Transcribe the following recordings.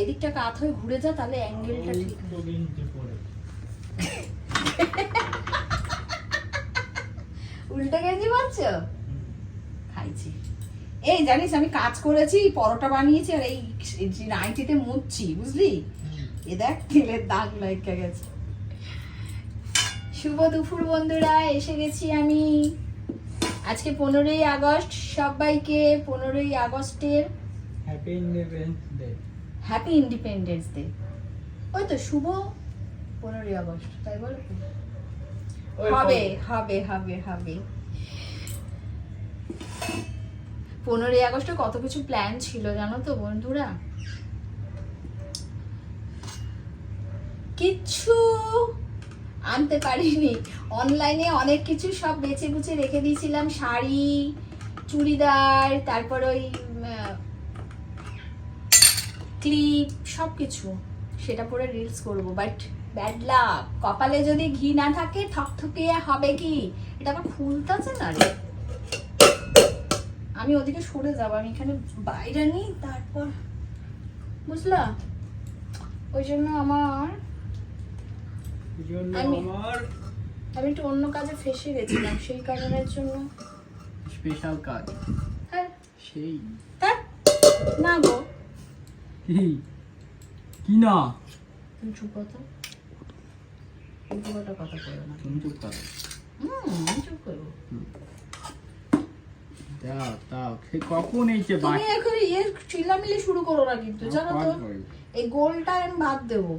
এদিকটা কাত হয়ে ঘুরে যা, তাহলে অ্যাঙ্গেলটা ঠিক। উল্টো গেঞ্জি। পাচ্ছ খাইছি। এই জানিস আমি কাজ করেছি, পরোটা বানিয়েছি, আর এই নাইটিতে মুচ্ছি, বুঝলি? এ দেখ, তেলের দাগ লাগে গেছে। শুভ দুপুর বন্ধুরা, এসে গেছি আমি। আজকে পনেরোই আগস্ট, সবাইকে পনেরোই আগস্টের happy independence day happy independence day ওই তো শুভ পনেরোই আগস্ট তাই বল হবে হবে হবে হবে। পনেরোই আগস্টে কত কিছু প্ল্যান ছিল জানো তো বন্ধুরা? কিচ্ছু আনতে পারিনি। অনলাইনে অনেক কিছু সব বেছে গুছে রেখে দিয়েছিলাম শাড়ি চুড়িদার তারপর ওই ক্লিপ সব কিছু সেটা পরে রিলস করব বাট ব্যাড লাক কপালে যদি ঘি না থাকে থকথকে হবে কি? এটা আবার খুলতেছে না রে? আমি ওদিকে সরে যাব আমি এখানে বাইরে নিই তারপর বুঝলা? ওই জন্য আমার আমি- একটু অন্য কাজে ফেসে গেছিলাম সেই কারণের জন্য। স্পেশাল কাজ। হ্যাঁ। সেই। ধ্যাৎ, না গো। কি কি না? তুমি চুপ কথা উল্টোপাল্টা কথা করো না। তুমি চুপ করো। হুম চুপ করব। দাও দাও সে কখন এই যে তুমি এখন চিল্লামিল্লি শুরু করো না কিন্তু জানো তো? এই গোলটা আমি ভাত দেবো।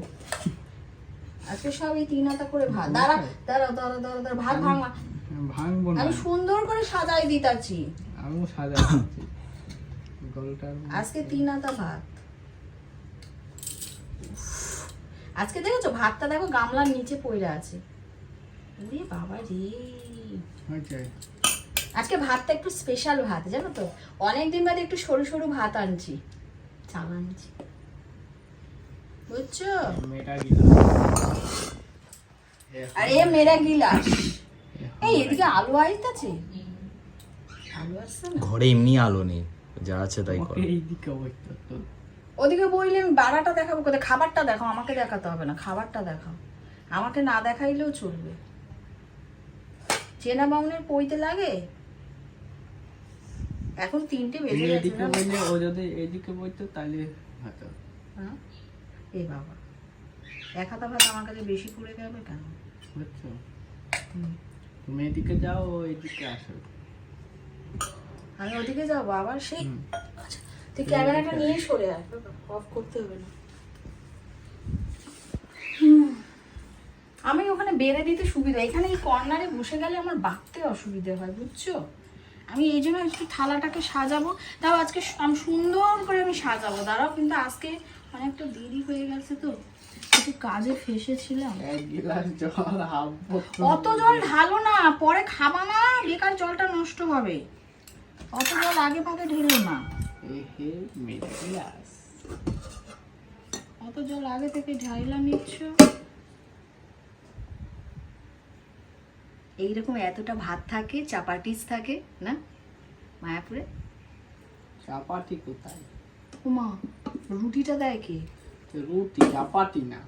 আজকে সব এই তিন হাতা করে ভাত দাঁড়া দাঁড়া দাঁড়া দাঁড়া দাঁড়া ভাত ভাঙা। ভাঙবো না। আমি সুন্দর করে সাজাই দিতাছি। আমিও সাজাচ্ছি গলটা আজকে তিন হাতা ভাত আজকে দেখেছ? ভাতটা দেখো গামলার নিচে পড়ে আছে। ওরে বাবা রে। আজকে ভাতটা একটু স্পেশাল ভাত জানো তো? অনেকদিন বাদে একটু সরু সরু ভাত আনছি। চাল আনছি। বুঝছ? গিলা আর এ মেরা গিলাস। এই এদিকে আলু আসছে না? ঘরে এমনি আলো নেই। যা আছে তাই কর। এইদিকে ওদিকে বইলে আমি বাড়াটা দেখাবো কোথায়? খাবারটা দেখাও আমাকে দেখাতে হবে না খাবারটা দেখাও। আমাকে না দেখাইলেও চলবে। চেনা বাউনের পইতে লাগে? এখন তিনটে বেজে গেছে এদিকে বললে ও যদি এদিকে বলতো তাহলে হতো। হ্যাঁ? এই বাবা। এক হাতা ভাত আমার কাছে বেশি পড়ে যাবে কেন? বুঝছ। তুমি এদিকে যাও এদিকে আসো আমি ওদিকে যাব আবার সেই আচ্ছা তুই ক্যামেরাটা নিয়ে সরে আয়। অফ করতে হবে না। হুম। আমি ওখানে বেড়ে দিতে সুবিধা এখানে এই কর্নারে বসে গেলে আমার বাঁকতে অসুবিধে হয় বুঝছ? আমি এই জন্য একটু থালাটাকে সাজাবো। তাও আজকে আমি সুন্দর করে আমি সাজাবো দাঁড়াও কিন্তু আজকে অনেকটা দেরি হয়ে গেছে তো। একটু কাজে ফেসেছিলাম। এক গিলাস জল হাফ অত জল ঢালো না পরে খাবা না বেকার জলটা নষ্ট হবে। অত জল আগে ভাগে ঢেলো না। এ হে মেয়েটা গিলাস অত জল আগে থেকে ঢাইলা নিচ্ছ? এইরকম এতটা ভাত থাকে চাপাটিস থাকে না? মায়াপুরে? চাপাতি কোথায়? উমা রুটিটা দেয় কে? তো রুটি চাপাতি না।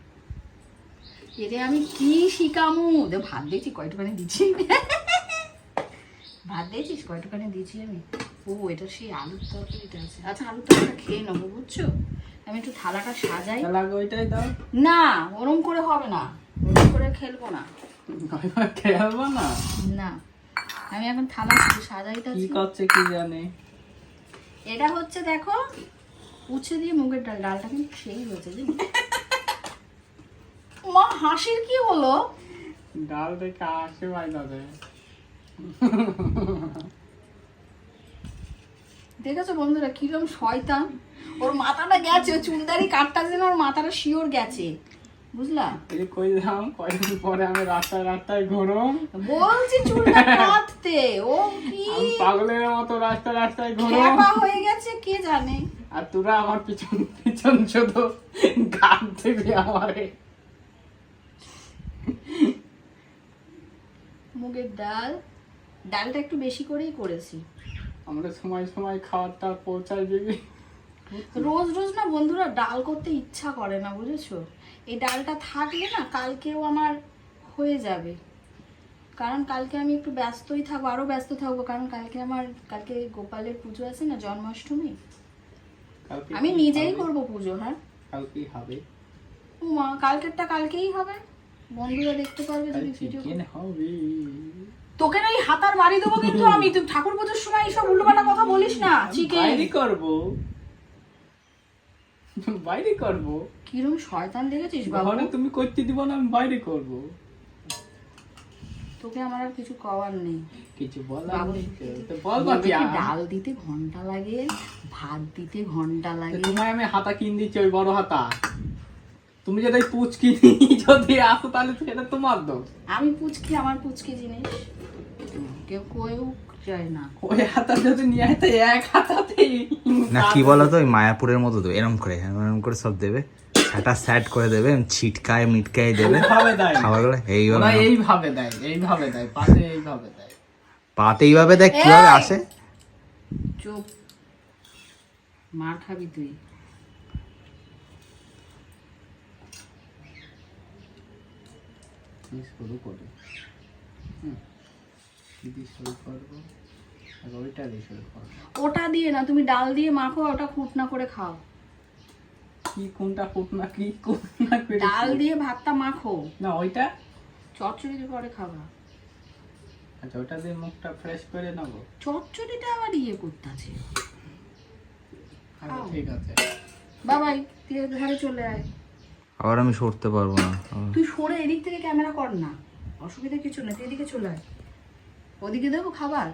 এরে আমি কি শিকামু দে ভাত দিয়েছি কয়টুখানি দিচ্ছি ভাত দিয়েছিস কয়টুখানি দিয়েছি আমি? ও এটা সেই আলুর তরকারিটা আছে। আচ্ছা আলুর তরকারিটা খেয়ে নেব বুঝছ? আমি একটু থালাটা সাজাই। খেলা ওইটাই দাও। না ওরম করে হবে না। ওরম করে খেলব না। খেলব না? না আমি এখন থালা সাজাইতে কি করছে কি জানে? এটা হচ্ছে দেখো উচ্ছে দিয়ে মুগের ডাল। ডালটা কিন্তু সেই হয়েছে জানি? মা হাসির কি হলো? ডাল দেখে আসে ভাই দাদা দেখেছ বন্ধুরা কিরম শয়তান? ওর মাথাটা গেছে ও চুলদারি কাটটা যেন ওর মাথাটা শিওর গেছে। বুঝলা? এই কইলাম কয়েকদিন পরে আমি রাস্তায় রাস্তায় ঘুরম। বলছি চুলটা কাটতে ও কি? আমি পাগলের মতো রাস্তায় রাস্তায় ঘুরম। খ্যাপা হয়ে গেছে কে জানে? আর তোরা আমার পিছন পিছন শুধু গান দিবি আমারে। মুগের ডাল ডালটা একটু বেশি করেই করেছি। আমরা সময় সময় খাবারটা পৌঁছায় দিবি। রোজ রোজ না বন্ধুরা ডাল করতে ইচ্ছা করে না বুঝেছ? এই ডালটা থাকলে না কালকেও আমার হয়ে যাবে। কারণ কালকে আমি একটু ব্যস্তই থাকব আরও ব্যস্ত থাকব কারণ কালকে আমার কালকে গোপালের পুজো আছে না জন্মাষ্টমী। আমি নিজেই? করব পুজো হ্যাঁ? কালকেই হবে। উমা কালকেরটা কালকেই হবে। বন্ধুরা দেখতে পারবে যদি ভিডিও হবে? তোকে না এই হাতার বাড়ি দেবো কিন্তু আমি। তুই ঠাকুর পুজোর সময় এইসব উল্টোপাল্টা কথা বলিস না চিকেন বাইরে করব। বাইরে করব। কিরম শয়তান দেখেছিস বাবু? তুমি করতে দিব না আমি বাইরে করব। তোকে আমার আর কিছু কওয়ার নেই। কিছু বলার নেই তো। তো বল বাকি ডাল দিতে ঘণ্টা লাগে ভাত দিতে ঘণ্টা লাগে। তোমায় আমি হাতা কিন দিচ্ছি ওই বড় হাতা। তুমি যদি পুচকি যদি আসো তাহলে সেটা তোমার দোষ। আমি পুচকি আমার পুচকি জিনিস। কেউ না। ওই হাতা যদি নিয়ে আসতে এক হাতাতেই না কি বলতো ওই মায়াপুরের মতো তো এরম করে এরম করে সব দেবে। সেটা স্যাট করে দেবে ছিটকায় মিটকায় দেবে। দেয় খাবারগুলো এইভাবে এইভাবে দেয় এইভাবে দেয় পাশে এইভাবে দেয়। পাতে এইভাবে দেখ কীভাবে আসে? চুপ। মার খাবি তুই। শুরু করি। হুম। ওটা দিয়ে না তুমি ডাল দিয়ে মাখো ওটা খুঁটনা করে খাও। কি কোনটা ফুটনা কি কোনটা ডাল দিয়ে ভাতটা মাখো। না ওইটা? চচ্চড়ি করে খাবা। আচ্ছা ওটা দিয়ে মুখটা ফ্রেশ করে নেব। চচ্চড়িটা আবার ইয়ে করতে আছে আচ্ছা ঠিক আছে। বাবাই তুই ধারে চলে আয়। আবার আমি সরতে পারব না। তুই সরে এদিক থেকে ক্যামেরা কর না। অসুবিধা কিছু নেই তুই এদিকে চলে আয়। ওদিকে দেবো খাবার?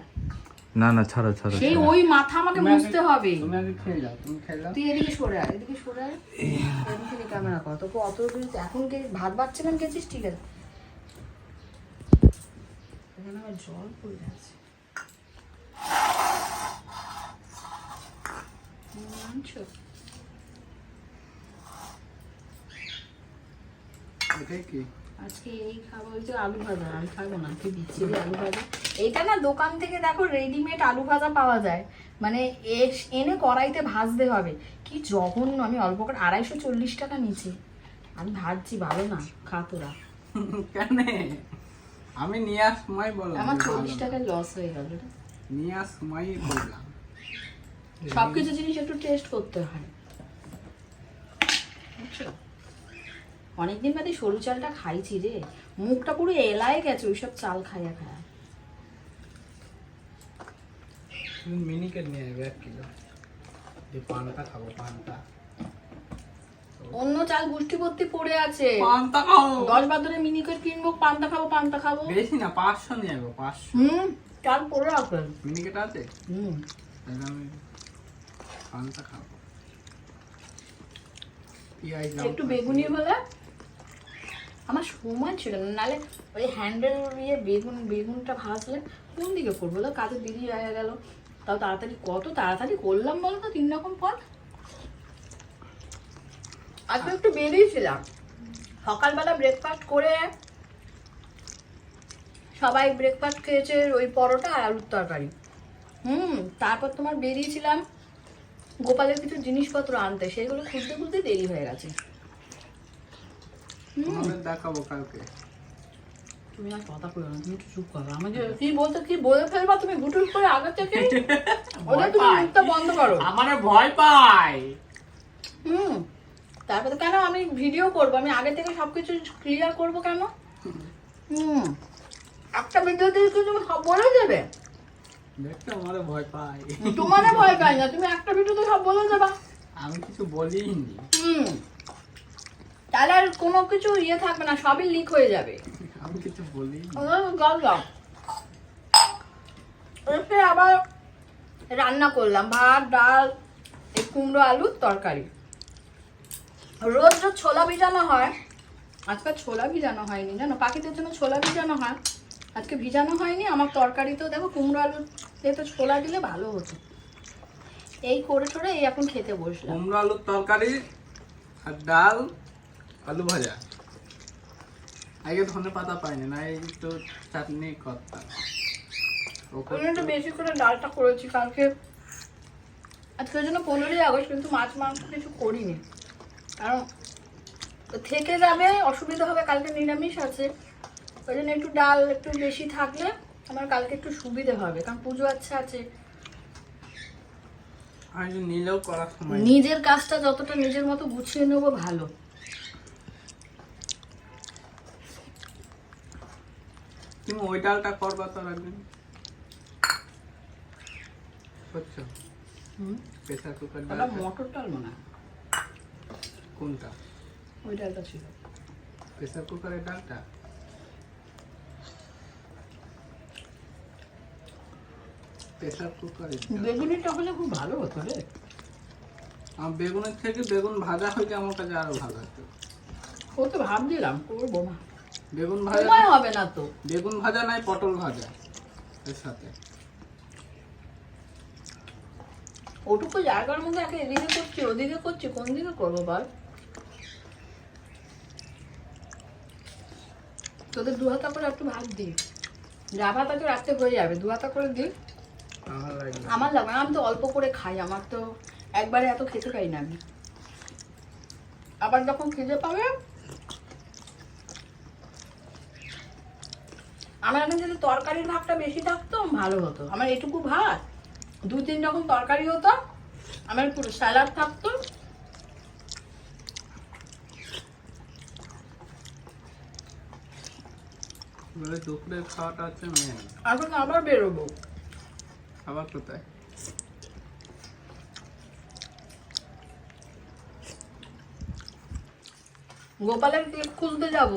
না না ছাড়ো ছাড়ো সেই ওই মাথা আমাকে মুছতে হবে। তুমি আগে খেয়ে যাও তুমি খেয়ে যাও। তুই এদিকে সরে আয় এদিকে সরে আয়। এদিক ক্যামেরা কর। তোকে অত দূর এখন কে ভাত বাচ্চালাম গেছিস? ঠিক আছে। এখানে আমার জল পড়ে আছে? এটাই কি? আজকে এই খাব ওই যে আলু ভাজা আমি খাব না তুই দিচ্ছি আলু ভাজা। এটা না দোকান থেকে দেখো রেডিমেড আলু ভাজা পাওয়া যায়। মানে এনে কড়াইতে ভাজতে হবে। কি জঘন্য আমি অল্প করে আড়াইশো চল্লিশ টাকা নিচে আমি ভাজছি ভালো না খা তোরা। কেন? আমি নিয়ে আস সময় বলো আমার চল্লিশ টাকার লস হয়ে গেল। নিয়ে আস সময় বললাম। সবকিছু জিনিস একটু টেস্ট করতে হয়। অনেকদিন বাদে সরু চালটা খাইছি রে। মুখটা পুরো এলায় গেছে ওইসব চাল খাইয়া খায়া মিনিকে নিয়ে যাবে এক কিলো। যে পানটা খাব পানটা অন্য চাল গুষ্টি ভর্তি পড়ে আছে। পানটা খাও দশ বাদরে মিনিকেট কিনবো পান্তা খাব পান্তা খাব। বেশি না পাঁচশো নিয়ে যাব পাঁচশো। হুম চাল পড়ে আছে। মিনিকেট আছে? হুম। পানটা খাব। একটু বেগুনি হলে আমার সময় ছিল না। নালে ওই হ্যান্ডেল দিয়ে বেগুন বেগুনটা ভাজলে কোন দিকে করব? বলো কাজে দেরি হয়ে গেল। তাও তাড়াতাড়ি, কত তাড়াতাড়ি করলাম বলো তো তিন রকম পদ আজকে একটু বেরিয়েছিলাম। সকালবেলা ব্রেকফাস্ট করে সবাই ব্রেকফাস্ট খেয়েছে ওই পরোটা আর আলুর তরকারি। হুম, তারপর তোমার বেরিয়েছিলাম গোপালের কিছু জিনিসপত্র আনতে, সেগুলো খুঁজতে খুঁজতে দেরি হয়ে গেছে। দেখাবো কালকে। তুমি আর কথা বলো না তুমি একটু চুপ করো। আমাকে কি বলতে কি বলে ফেলবা তুমি গুটুর করে আগে থেকে? ওটা তুমি মুখটা বন্ধ করো। আমার ভয় পায়। হুম তারপরে কেন আমি ভিডিও করব? আমি আগে থেকে সবকিছু ক্লিয়ার করব কেন? হুম একটা ভিডিওতে তুমি সব বলে দেবে? ভয় পায়। তোমার ভয় পাই না তুমি একটা ভিডিওতে সব বলে দেবা। আমি কিছু বলিনি। হুম তাহলে আর কোনো কিছু ইয়ে থাকবে না সবই লিক হয়ে যাবে। আমি কিছু গল্লাম এসে আবার রান্না করলাম ভাত ডাল এই কুমড়ো আলুর তরকারি। রোজ রোজ ছোলা ভিজানো হয়। আজকে ছোলা ভিজানো হয়নি জানো? পাখিদের জন্য ছোলা ভিজানো হয়। আজকে ভিজানো হয়নি আমার তরকারিতেও দেখো কুমড়ো আলুর তো ছোলা দিলে ভালো হতো। এই করে টোরে এই এখন খেতে বসলাম। কুমড়ো আলুর তরকারি আর ডাল আলু ভাজা। আগে ধনে পাতা পাইনি না এই তো চাটনি করতাম আমি একটু বেশি করে ডালটা করেছি কালকে আজকের জন্য পনেরোই আগস্ট কিন্তু মাছ মাংস কিছু করিনি। কারণ থেকে যাবে অসুবিধা হবে কালকে নিরামিষ আছে। ওই জন্য একটু ডাল একটু বেশি থাকলে আমার কালকে একটু সুবিধে হবে কারণ পুজো আচ্ছা আছে। নিজের কাজটা যতটা নিজের মতো গুছিয়ে নেব ভালো। তুমি ওই ডালটা করবা তো বুঝছ হুম? প্রেসার কুকার ডাল মটর ডাল মনে কোনটা? ওই ডালটা ছিল। প্রেসার কুকারের ডালটা? প্রেসার বেগুনিটা হলে খুব ভালো হতো রে। আমার বেগুনের থেকে বেগুন ভাজা হইলে আমার কাছে আরও ভালো হতো। ও তো ভাবছিলাম করব না। বেগুন ভাজা সময় হবে না তো। বেগুন ভাজা নাই পটল ভাজা এর সাথে। ওটুকু জায়গার মধ্যে একে এদিকে করছি ওদিকে করছি কোন দিকে করব বল? তোদের দু হাতা করে একটু ভাত দিই। যা ভাত আছে রাত্রে হয়ে যাবে দু হাতা করে দিই। আমার। লাগবে আমি তো অল্প করে খাই আমার তো একবারে এত খেতে পাই না আমি। আবার যখন খিদে পাবে আমার এখন যদি তরকারির ভাগটা বেশি থাকতো ভালো হতো। আমার এটুকু ভাত। দু তিন রকম তরকারি হতো আমার পুরো স্যালাড থাকতো। বলে দুপুরের খাওয়াটা হচ্ছে মেন এখন আবার বেরোবো। আবার কোথায়? গোপালের কেক খুলতে যাব।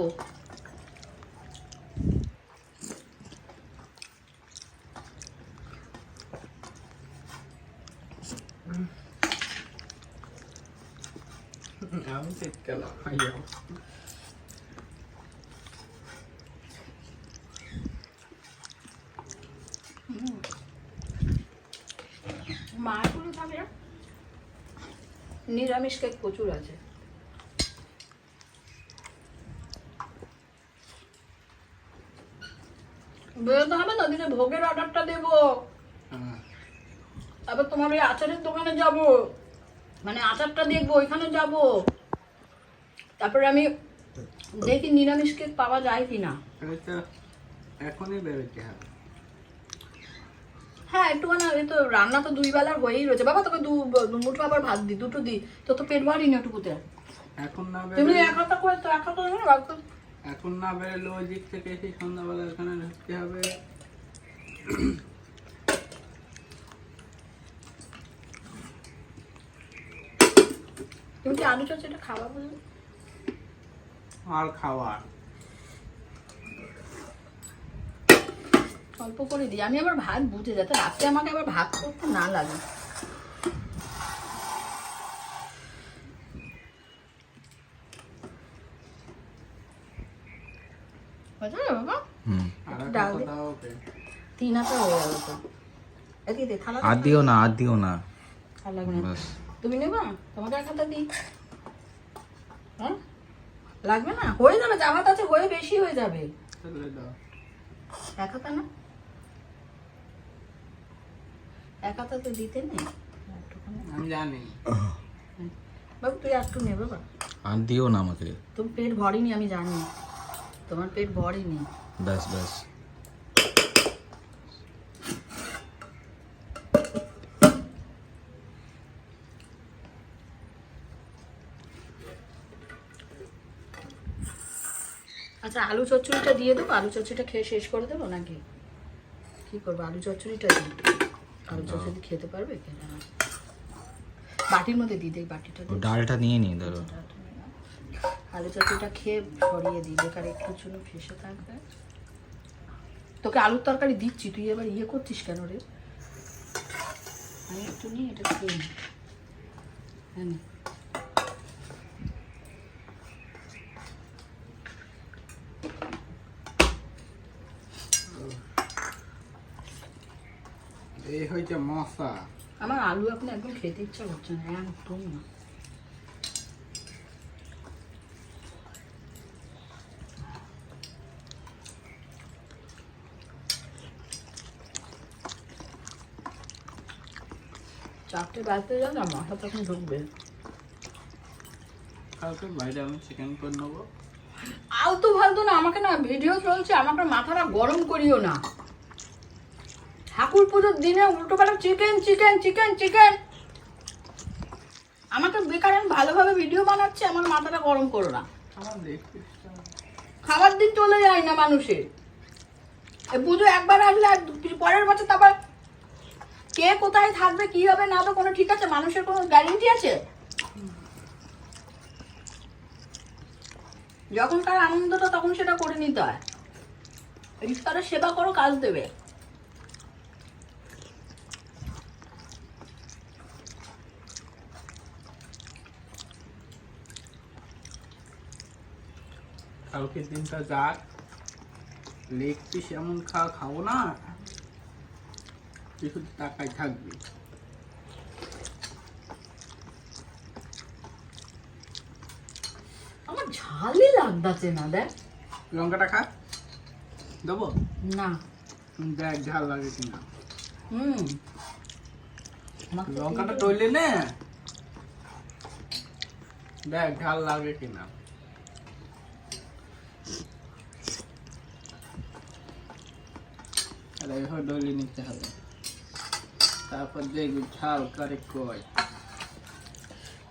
আমি শীতকাল মায়াপুরে খাবে নিরামিষ কেক প্রচুর আছে। বেরোতে হবে না দিনে ভোগের অর্ডারটা দেবো। হ্যাঁ। তারপর তোমার ওই আচারের দোকানে যাব। মানে আচারটা দেখব ওইখানে যাব। তারপরে আমি দেখি নিরামিষ কেক পাওয়া যায় কি না তো এখনই বেরোতে হবে। হ্যাঁ একটুখানি এই তো রান্না তো দুই বেলার হয়েই রয়েছে। বাবা তোকে দু মুঠো আবার ভাত দি দুটো দি তো তো পেট ভরি না টুকুতে এখন না তুমি এক হাতা করে তো এক হাতা ধরে রাখতো এখন না বেরোলে ওই দিক থেকে এসে সন্ধ্যাবেলা এখানে ঢুকতে হবে। তুমি কি আলু চচ্চড়িটা খাওয়া বলবে আর খাওয়ার অল্প করে দিই। আমি আবার ভাত বুঝে যাতে রাত্রে আমাকে আবার ভাত করতে না লাগে। আর। দাও হয়ে না আর দিও না। লাগবে না। বাস তুমি নেবা? তোমাকে এক হাতা দিই। হ্যাঁ? লাগবে না? হয়ে যাবে ভাত আছে হয়ে বেশি হয়ে যাবে। এক হাতা না? এক হাতা তো দিতে নেই? আমি জানি। বাবু তুই একটু নে বাবা। আর দিও না আমাকে। তোর পেট ভরেনি আমি জানি। তোমার পেট ভরেনি। ব্যাস ব্যাস। আচ্ছা আলু চচ্চড়িটা দিয়ে দেবো? আলু চচ্চড়িটা খেয়ে শেষ করে দেবো নাকি? কি করব আলু চচ্চড়িটা দিই আলু চচ্চড়ি খেতে পারবে খেতে না? বাটির মধ্যে দিই দেই বাটিটা ডালটা নিয়ে নি ধরো। আলু চচ্চড়িটা খেয়ে সরিয়ে দিই বেকার একটু চুনো ফেসে থাকবে। তোকে আলুর তরকারি দিচ্ছি তুই এবার ইয়ে করছিস কেন রে? আমি একটু নিই এটা খেয়ে নি। হ্যাঁ নে। এই হয়েছে মশা। আমার আলু এখন একদম খেতে ইচ্ছা করছে না একদম না। চারটে বাজতে যাও না তখন ঢুকবে। কালকে বাইরে আমি চিকেন করে নেব। আলতু ফালতু না আমাকে না ভিডিও চলছে আমাকে মাথাটা গরম করিও না। ঠাকুর পুজোর দিনে উল্টো পাল্টা চিকেন চিকেন চিকেন চিকেন আমাকে বেকার, আমি ভালোভাবে ভিডিও বানাচ্ছি, আমার মাথাটা গরম করো না। খাবার দিন চলে যায় না মানুষের। পুজো একবার আসলে পরের বছর তারপর কে কোথায় থাকবে, কি হবে না হবে কোনো ঠিক আছে? মানুষের কোনো গ্যারেন্টি আছে? যখন তার আনন্দটা তখন সেটা করে নিতে হয়। ঈশ্বরের সেবা করো, কাজ দেবে। কালকের দিনটা যাক। লেগ পিস এমন খাওয়া খাব না তুই শুধু টাকায় থাকবি। আমার ঝালই লাগতাছে না দেখ। লঙ্কাটা খা। দেবো? না। দেখ ঝাল লাগে কিনা। হুম। লঙ্কাটা টইলে নে। দেখ ঝাল লাগে কিনা। এইভাবে ডলে নিতে হবে। তারপর দেখবি ঝাল করে কয়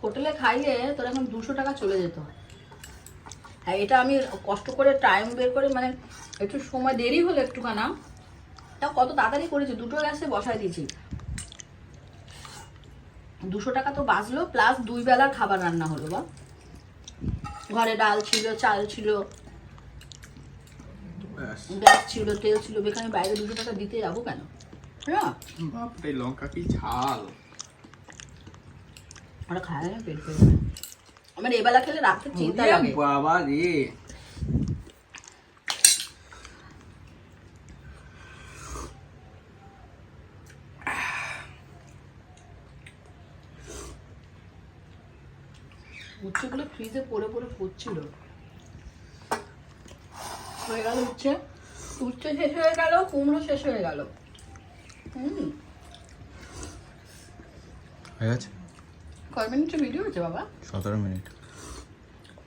হোটেলে খাইলে তোর এখন দুশো টাকা চলে যেত। হ্যাঁ এটা আমি কষ্ট করে টাইম বের করে মানে একটু সময় দেরি হলো একটুখানা, তাও কত তাড়াতাড়ি করেছি, দুটো গ্যাসে বসাই দিয়েছি। দুশো টাকা তো বাঁচলো প্লাস দুই বেলার খাবার রান্না হলো বা ঘরে ডাল ছিল, চাল ছিল গ্যাস ছিল তেল ছিল বেখানে বাইরে দুশো টাকা দিতে যাব কেন? হ্যাঁ? বাপরে লঙ্কা কি ঝাল। ওরা খায় না পেট পেয়ে আমার এবেলা খেলে রাত্রে চিন্তা লাগে। বাবা রে। উচ্ছেগুলো ফ্রিজে পড়ে পড়ে পড়ছিল হয়ে গেল উচ্ছে? উচ্ছে শেষ হয়ে গেল কুমড়ো শেষ হয়ে গেল। হুম। হয়ে গেছে? কয় মিনিটের ভিডিও হচ্ছে বাবা? সতেরো মিনিট।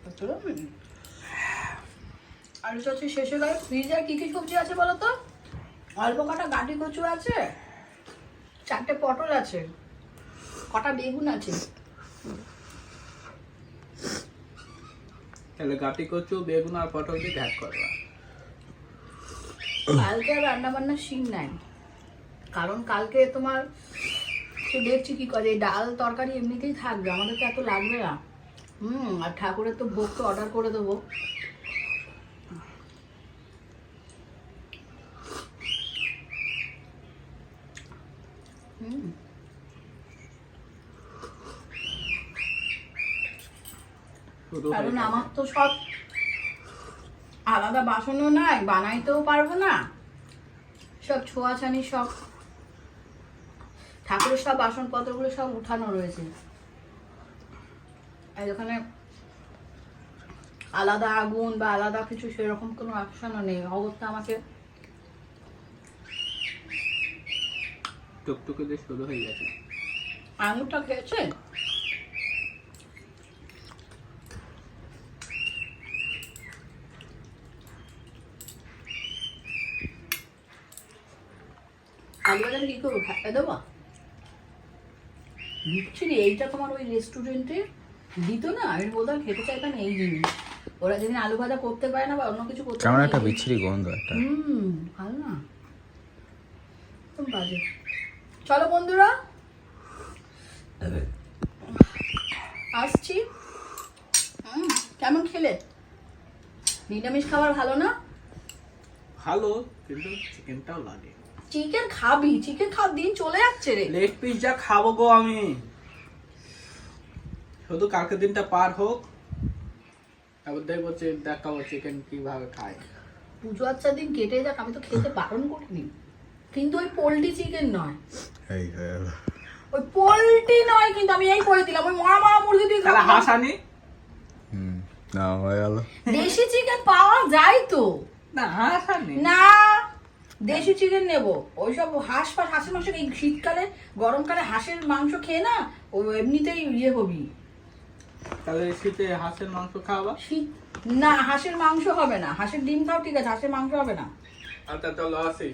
সতেরো মিনিট। আলু চচ্চড়ি শেষ হয়ে গেল। ফ্রিজে আর কি কি সবজি আছে বলো তো? অল্প কটা গাঁটি কচু আছে চারটে পটল আছে কটা বেগুন আছে। তাহলে গাটি কচু বেগুন আর পটল দিয়ে ঘ্যাট করবা কালকে আর রান্না বান্নার সিন নাই। কারণ কালকে তোমার তো দেখছি কি করে ডাল তরকারি এমনিতেই থাকবে আমাদের তো এত লাগবে না। হুম আর ঠাকুরের তো ভোগ তো অর্ডার করে দেবো। হুম। কারণ আমার তো সব আলাদা বাসনও নাই বানাইতেও পারব না। সব ছোঁয়াছানি সব। ঠাকুরের সব বাসনপত্রগুলো সব উঠানো রয়েছে। আর এখানে আলাদা আগুন বা আলাদা কিছু সেরকম কোনো অপশনও নেই। অগত্যা আমাকে টুকটুকে দিয়ে শুরু হয়ে গেছে। আঙুরটা খেয়েছে আলু বাজার কি করব? দেবো? দিচ্ছি রে এইটা তোমার ওই রেস্টুরেন্টে দিত না? আমি বলতাম খেতে চাইতাম এই জিনিস? ওরা যেদিন আলু ভাজা করতে পারে না বা অন্য কিছু করতে কেমন একটা বিচ্ছিরি গন্ধ একটা। হুম ভালো না। একদম বাজে। চলো বন্ধুরা আসছি। হুম, কেমন খেলে? নিরামিষ খাবার ভালো না? ভালো কিন্তু চিকেনটাও লাগে। চিকেন খাবি চিকেন খাওয়ার দিন চলে যাচ্ছে রে। লেগ পিস যা খাব গো আমি। শুধু কালকের দিনটা পার হোক। তারপর দেখব দেখাবো চিকেন কীভাবে খায়। পুজো আচ্ছার দিন কেটে যাক আমি তো খেতে বারণ করিনি। কিন্তু ওই পোলট্রি চিকেন নয়। এই ওই পোলট্রি নয় কিন্তু আমি এই করে দিলাম। ওই মরা মরা মুরগি তুই তাহলে। হাঁস আনি হুম না হয়ে গেল দেশি চিকেন পাওয়া যায় তো। না হাঁস আনি না দেশি চিকেন নেব। ওইসব হাঁস ফাঁস হাঁসের মাংস এই শীতকালে গরমকালে হাঁসের মাংস খেয়ে না ও এমনিতেই ইয়ে হবি। তাহলে শীতে হাঁসের মাংস খাওয়াবা? শীত না হাঁসের মাংস হবে না। হাঁসের ডিম খাও ঠিক আছে হাঁসের মাংস হবে না। আচ্ছা চলো আসি।